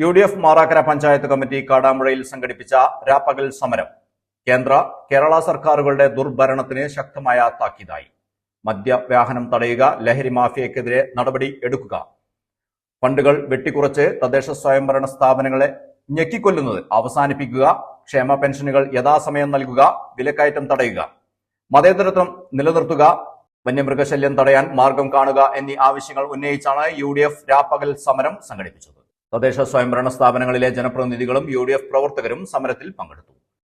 U D F Marakkara panchayat committee കാടാമ്പുഴയിൽ സംഘടിപ്പിച്ച രാപ്പകൽ സമരം കേന്ദ്ര കേരള സർക്കാരുകളുടെ ദുർഭരണത്തിന് ശക്തമായ താക്കീതായി. മദ്യവാഹനം തടയുക ലഹരി മാഫിയക്കെതിരെ നടപടി എടുക്കുക. ഫണ്ടുകൾ വെട്ടിക്കുറച്ച് തദ്ദേശ സ്വയംഭരണ സ്ഥാപനങ്ങളെ ഞെക്കിക്കൊല്ലുന്നത് അവസാനിപ്പിക്കുക ക്ഷേമ പെൻഷനുകൾ യഥാസമയം നൽകുക വിലക്കയറ്റം തടയുക. മതേതരത്വം നിലനിർത്തുക വന്യമൃഗശല്യം തടയാൻ മാർഗം കാണുക എന്നീ ആവശ്യങ്ങൾ ഉന്നയിച്ചാണ് യു ഡി എഫ് രാപ്പകൽ സമരം സംഘടിപ്പിച്ചത്. തദ്ദേശ സ്വയംഭരണ സ്ഥാപനങ്ങളിലെ ജനപ്രതിനിധികളും യു ഡി എഫ് പ്രവർത്തകരും സമരത്തിൽ പങ്കെടുത്തു.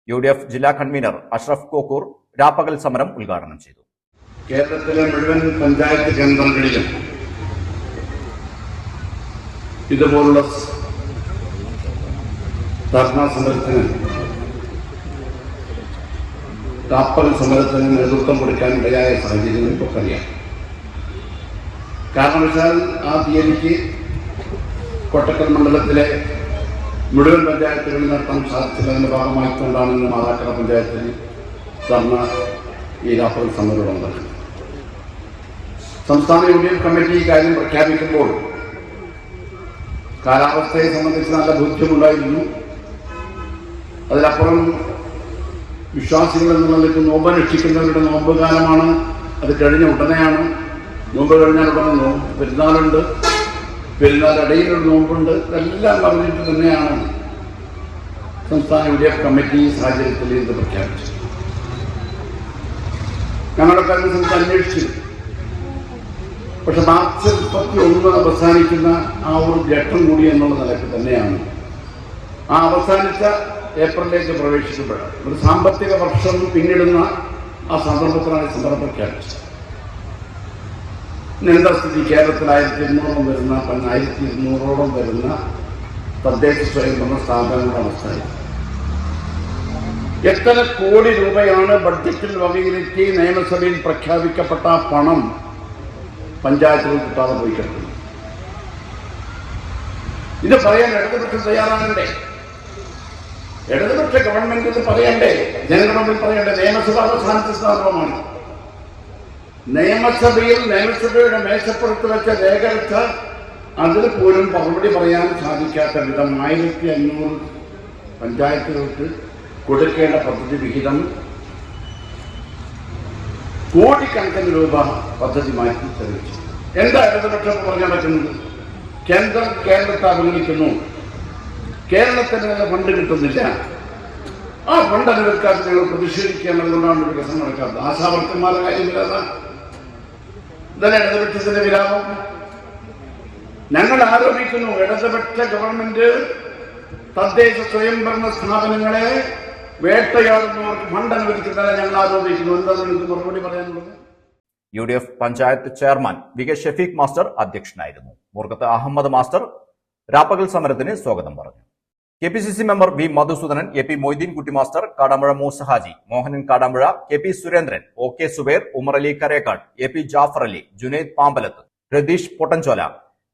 യു ഡി എഫ് ജില്ലാ കൺവീനർ അഷ്റഫ് കോക്കൂർ രാപ്പകൽ സമരം ഉദ്ഘാടനം ചെയ്തു. കേരളത്തിലെ മുഴുവൻ പഞ്ചായത്ത് കേന്ദ്രങ്ങളിലും ഇതുപോലുള്ള ധർണാ സമരത്തിന് കാപ്പൽ സമരത്തിന് നേതൃത്വം കൊടുക്കാൻ ഇടയായ സാഹചര്യം നമുക്കറിയാം കാരണം വെച്ചാൽ ആ തീയതിക്ക് കോട്ടക്കൽ മണ്ഡലത്തിലെ മുഴുവൻ പഞ്ചായത്തുകളിൽ നടത്താൻ സാധിച്ചതിന്റെ ഭാഗമായിക്കൊണ്ടാണ് ഇന്ന് മാതാക്കട പഞ്ചായത്തിൽ ധർണ ഈ രാപ്പൽ സമരം സംസ്ഥാന യു ഡി എഫ് കമ്മിറ്റി ഈ കാര്യം പ്രഖ്യാപിക്കുമ്പോൾ കാലാവസ്ഥയെ സംബന്ധിച്ച് നല്ല ബോധ്യമുണ്ടായിരുന്നു. അതിലപ്പുറം വിശ്വാസികൾ എന്നുള്ള നോമ്പ് രക്ഷിക്കുന്നവരുടെ നോമ്പ് കാലമാണ്. അത് കഴിഞ്ഞ ഉടനെയാണ്. നോമ്പ് കഴിഞ്ഞാൽ ഉടനെ പെരുന്നാളുണ്ട്. പെരുന്നാൾ ഒരു നോമ്പുണ്ട്. ഇതെല്ലാം പറഞ്ഞിട്ട് തന്നെയാണ് സംസ്ഥാന യു എഫ് കമ്മിറ്റി ഈ സാഹചര്യത്തിൽ ഇത് പ്രഖ്യാപിച്ചത്. ഞങ്ങളുടെ കാര്യത്തിൽ അന്വേഷിച്ചു. പക്ഷെ മാർച്ച് മുപ്പത്തി ഒന്ന് അവസാനിക്കുന്ന ആ ഒരു ഘട്ടം കൂടി എന്നുള്ള നിലയ്ക്ക് തന്നെയാണ്. ആ അവസാനിച്ച ഏപ്രിലേക്ക് പ്രവേശിക്കുമ്പോഴാണ്. ഒരു സാമ്പത്തിക വർഷം പിന്നിടുന്ന ആ സന്ദർഭത്തിലാണ് സമരം പ്രഖ്യാപിച്ചത്. ഇന്ന് സ്ഥിതി കേരളത്തിൽ ആയിരത്തി ഇരുന്നൂറോളം വരുന്ന ആയിരത്തി ഇരുന്നൂറോളം വരുന്ന തദ്ദേശ സ്വയംഭരണ സ്ഥാപനങ്ങളുടെ അവസ്ഥ എത്ര കോടി രൂപയാണ് ബഡ്ജറ്റിൽ വകയിരുത്തി നിയമസഭയിൽ പ്രഖ്യാപിക്കപ്പെട്ട പണം പഞ്ചായത്തുകൾ കിട്ടാതെ പോയി കിടക്കുന്നു. ഇത് പറയാൻ ഇടതുപക്ഷം തയ്യാറാകണ്ടേ? ഇടതുപക്ഷ ഗവൺമെന്റ് പറയണ്ടേ? ജനങ്ങളുടെ പറയണ്ടേ? നിയമസഭ അവസാനത്തെ സ്ഥാപനമാണ്. നിയമസഭയിൽ നിയമസഭയുടെ മേശപ്പുറത്ത് വെച്ച രേഖകൾക്ക് അതിൽ പോലും മറുപടി പറയാൻ സാധിക്കാത്ത വിധം ആയിരത്തി അഞ്ഞൂറ് പഞ്ചായത്തുകൾക്ക് കൊടുക്കേണ്ട പദ്ധതി വിഹിതം കോടിക്കണക്കിന് രൂപ പദ്ധതി മാറ്റി തെളിയിച്ചു. എന്താ ഇടതുപക്ഷം പറഞ്ഞാൽ പറ്റുന്നത്? കേന്ദ്രം കേരളത്തെ അവഗണിക്കുന്നു കേരളത്തിന് നല്ല ഫണ്ട് കിട്ടുന്നില്ല. ആ ഫണ്ട് അനുവദിക്കാത്ത ഞങ്ങൾ പ്രതിഷേധിക്കേണ്ടതുകൊണ്ടാണ് വികസനം നടക്കാത്തത്. ആശാവർക്കന്മാരുടെ കാര്യം ഇതല്ല ഇടതുപക്ഷത്തിന്റെ വിരാമം. ഞങ്ങൾ ആരോപിക്കുന്നു ഇടതുപക്ഷ ഗവൺമെന്റ് തദ്ദേശ സ്വയംഭരണ സ്ഥാപനങ്ങളെ വേട്ടയാടുന്നവർക്ക് ഫണ്ട് അനുവദിക്കുന്നതിനെ ഞങ്ങൾ ആരോപിക്കുന്നു. എന്താണ് നിങ്ങൾക്ക് മറുപടി പറയാനുള്ളത്? U D F panchayat chairman V K Shefeeq master അധ്യക്ഷനായിരുന്നു. മുർഗത്ത് അഹമ്മദ് മാസ്റ്റർ രാപ്പകൽ സമരത്തിന് സ്വാഗതം പറഞ്ഞു. K P C C member V Madhusudanan A P Moideen master Kadampuzha Moosahaji Mohanan Kadampuzha K P Surendran O K Zubair Umar Ali Karekkad A P Jafar Ali Junaid Pambalath Ratheesh Pottanchola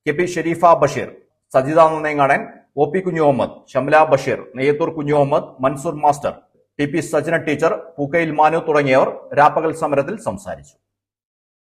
K P Sherifa Basheer Sajitha Nannengadan O P Kunju Muhammad Shamla Basheer Neyyathur Kunju Muhammad Mansoor master T P Sajana teacher Pookkayil Manu തുടങ്ങിയവർ രാപ്പകൽ സമരത്തിൽ സംസാരിച്ചു.